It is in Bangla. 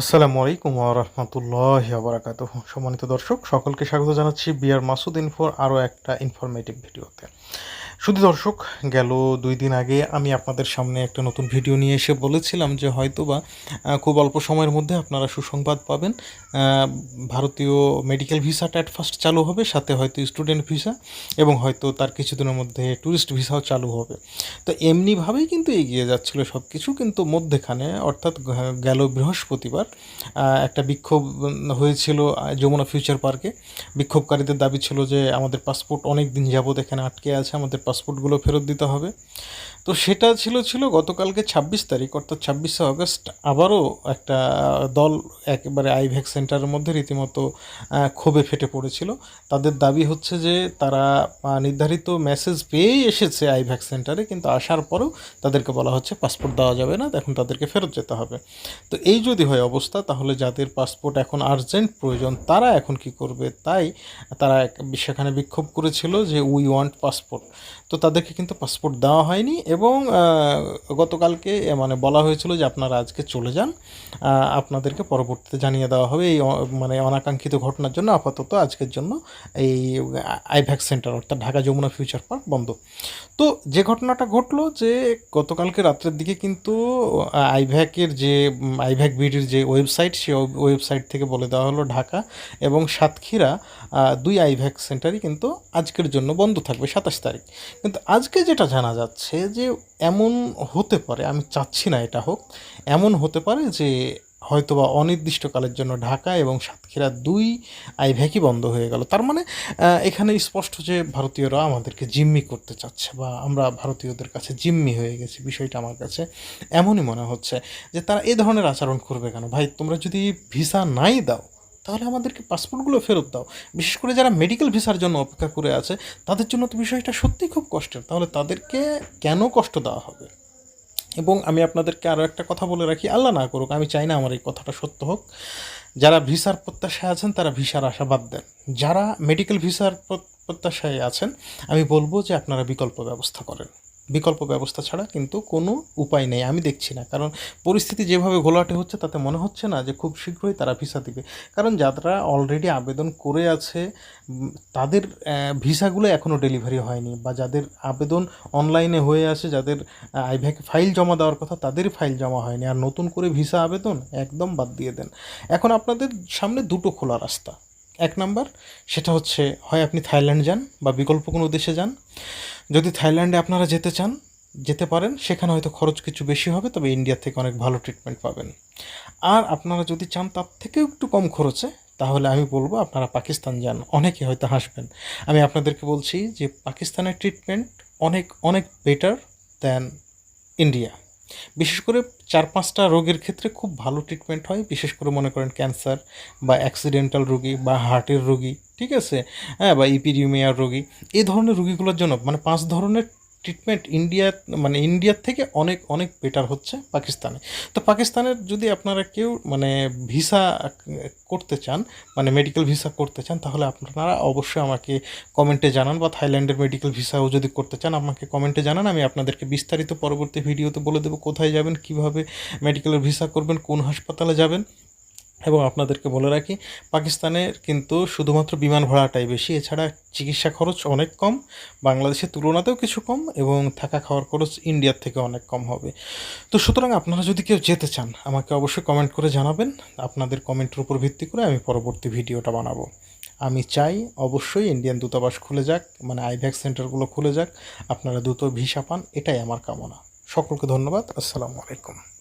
আসসালামু আলাইকুম রহমতুল্লাহ আবরাকাত সম্মানিত দর্শক, সকলকে স্বাগত জানাচ্ছি বিআর মাসুদ ইনফোর আরও একটা ইনফরমেটিভ ভিডিওতে। শুধু দর্শক, গেল দুই দিন আগে আমি আপনাদের সামনে একটা নতুন ভিডিও নিয়ে এসে বলেছিলাম যে হয়তো বা খুব অল্প সময়ের মধ্যে আপনারা সুসংবাদ পাবেন। ভারতীয় মেডিকেল ভিসাটা অ্যাট ফার্স্ট চালু হবে, সাথে হয়তো স্টুডেন্ট ভিসা এবং হয়তো তার কিছুদিনের মধ্যে ট্যুরিস্ট ভিসাও চালু হবে। তো এমনিভাবেই কিন্তু এগিয়ে যাচ্ছিল সব কিছু কিন্তু মধ্যেখানে অর্থাৎ গেল বৃহস্পতিবার একটা বিক্ষোভ হয়েছিল যমুনা ফিউচার পার্কে বিক্ষোভকারীদের দাবি ছিল যে আমাদের পাসপোর্ট অনেক দিন যাবত এখানে আটকে আছে, আমাদের পাসপোর্টগুলো ফেরত দিতে হবে। তো সেটা ছিল ছিল গতকালকে ছাব্বিশ তারিখ, অর্থাৎ ছাব্বিশে আগস্ট আবারও একটা দল একেবারে আইভ্যাক সেন্টারের মধ্যে রীতিমতো ক্ষোভে ফেটে পড়েছিল। তাদের দাবি হচ্ছে যে তারা নির্ধারিত মেসেজ পেয়েই এসেছে আইভ্যাক সেন্টারে, কিন্তু আসার পরেও তাদেরকে বলা হচ্ছে পাসপোর্ট দেওয়া যাবে না, এখন তাদেরকে ফেরত যেতে হবে। তো এই যদি হয় অবস্থা, তাহলে যাদের পাসপোর্ট এখন আর্জেন্ট প্রয়োজন, তারা এখন কি করবে? তাই তারা সেখানে বিক্ষোভ করেছিল যে উই ওয়ান্ট পাসপোর্ট তো তাদেরকে কিন্তু পাসপোর্ট দেওয়া হয়নি এবং গতকালকে মানে বলা হয়েছিল যে আপনারা আজকে চলে যান। আপনাদেরকে পরবর্তীতে জানিয়ে দেওয়া হবে এই মানে অনাকাঙ্ক্ষিত ঘটনার জন্য আপাতত আজকের জন্য এই আইভ্যাক সেন্টার অর্থাৎ ঢাকা যমুনা ফিউচার পার্ক বন্ধ। তো যে ঘটনাটা ঘটলো যে গতকালকে রাত্রের দিকে কিন্তু আইভ্যাকের যে আইভ্যাক বিডির যে ওয়েবসাইট সেই ওয়েবসাইট থেকে বলে দেওয়া হলো ঢাকা এবং সাতক্ষীরা দুই আইভ্যাক সেন্টারই কিন্তু আজকের জন্য বন্ধ থাকবে সাতাশ তারিখ। কিন্তু আজকে যেটা জানা যাচ্ছে যে এমন হতে পারে, আমি চাচ্ছি না এটা হোক, এমন হতে পারে যে হয়তোবা অনির্দিষ্টকালের জন্য ঢাকা এবং সাতক্ষীরা দুই আইভ্যাকি বন্ধ হয়ে গেল। তার মানে এখানে স্পষ্ট যে ভারতীয়রা আমাদেরকে জিম্মি করতে চাচ্ছে বা আমরা ভারতীয়দের কাছে জিম্মি হয়ে গেছি, বিষয়টা আমার কাছে এমনই মনে হচ্ছে যে তারা এ ধরনের আচরণ করবে কেন? ভাই, তোমরা যদি ভিসা নাই দাও তাহলে আমাদেরকে পাসপোর্টগুলো ফেরত দাও। বিশেষ করে যারা মেডিকেল ভিসার জন্য অপেক্ষা করে আছে, তাদের জন্য তো বিষয়টা সত্যিই খুব কষ্টের। তাহলে তাদেরকে কেন কষ্ট দেওয়া হবে? এবং আমি আপনাদেরকে আরও একটা কথা বলে রাখি, আল্লাহ না করুক, আমি চাই না আমার এই কথাটা সত্য হোক। যারা ভিসার প্রত্যাশায় আছেন, তারা ভিসার আশা বাদ দেন। যারা মেডিকেল ভিসার প্রত্যাশায় আছেন, আমি বলব যে আপনারা বিকল্প ব্যবস্থা করেন। বিকল্প ব্যবস্থা ছাড়া কিন্তু কোনো উপায় নেই, আমি দেখছি না। কারণ পরিস্থিতি যেভাবে ঘোলাটে হচ্ছে, তাতে মনে হচ্ছে না যে খুব শীঘ্রই তারা ভিসা দিবে। কারণ যারা অলরেডি আবেদন করে আছে তাদের ভিসাগুলো এখনও ডেলিভারি হয়নি বা যাদের আবেদন অনলাইনে হয়ে আছে, যাদের আইভ্যাক ফাইল জমা দেওয়ার কথা, তাদেরই ফাইল জমা হয়নি। আর নতুন করে ভিসা আবেদন একদম বাদ দিয়ে দেন। এখন আপনাদের সামনে দুটো খোলা রাস্তা। এক নাম্বার, সেটা হচ্ছে, হয় আপনি থাইল্যান্ড যান বা বিকল্প কোনো দেশে যান যদি থাইল্যান্ডে আপনারা যেতে চান, যেতে পারেন, সেখানে হয়তো খরচ কিছু বেশি হবে, তবে ইন্ডিয়া থেকে অনেক ভালো ট্রিটমেন্ট পাবেন। আর আপনারা যদি চান তার থেকেও একটু কম খরচে, তাহলে আমি বলব আপনারা পাকিস্তান যান, অনেকে হয়তো হাসবেন। আমি আপনাদেরকে বলছি যে পাকিস্তানের ট্রিটমেন্ট অনেক অনেক বেটার দ্যান ইন্ডিয়া বিশেষ করে চার পাঁচটা রোগের ক্ষেত্রে খুব ভালো ট্রিটমেন্ট হয়, বিশেষ করে মনে করেন ক্যান্সার বা অ্যাক্সিডেন্টাল রোগী বা হার্টের রোগী। ঠিক আছে? হ্যাঁ বা ইপিডিউমিয়ার রোগী। এই ধরনের রোগীগুলোর জন্য মানে পাঁচ ধরনের ট্রিটমেন্ট ইন্ডিয়া মানে ইন্ডিয়ার থেকে অনেক অনেক বেটার হচ্ছে পাকিস্তানে। তো পাকিস্তানের যদি আপনারা কেউ মানে ভিসা করতে চান মানে মেডিকেল ভিসা করতে চান, তাহলে আপনারা অবশ্যই আমাকে কমেন্টে জানান, বা থাইল্যান্ডের মেডিকেল ভিসাও যদি করতে চান, আমাকে কমেন্টে জানান, আমি আপনাদেরকে বিস্তারিত পরবর্তী ভিডিওতে বলে দেবো কোথায় যাবেন, কীভাবে মেডিকেলের ভিসা করবেন, কোন হাসপাতালে যাবেন। এবং আপনাদেরকে বলে রাখি, পাকিস্তানের কিন্তু শুধুমাত্র বিমান ভাড়াটাই বেশি। এছাড়া চিকিৎসা খরচ অনেক কম, বাংলাদেশের তুলনাতেও কিছু কম এবং থাকা খাওয়ার খরচ ইন্ডিয়ার থেকে অনেক কম হবে। তো সুতরাং আপনারা যদি কেউ যেতে চান, আমাকে অবশ্যই কমেন্ট করে জানাবেন। আপনাদের কমেন্টের উপর ভিত্তি করে আমি পরবর্তী ভিডিওটা বানাবো। আমি চাই অবশ্যই ইন্ডিয়ান দূতাবাস খুলে যাক মানে আইভ্যাক সেন্টারগুলো খুলে যাক। আপনারা দ্রুত ভিসা পান, এটাই আমার কামনা। সকলকে ধন্যবাদ, আসসালামু আলাইকুম।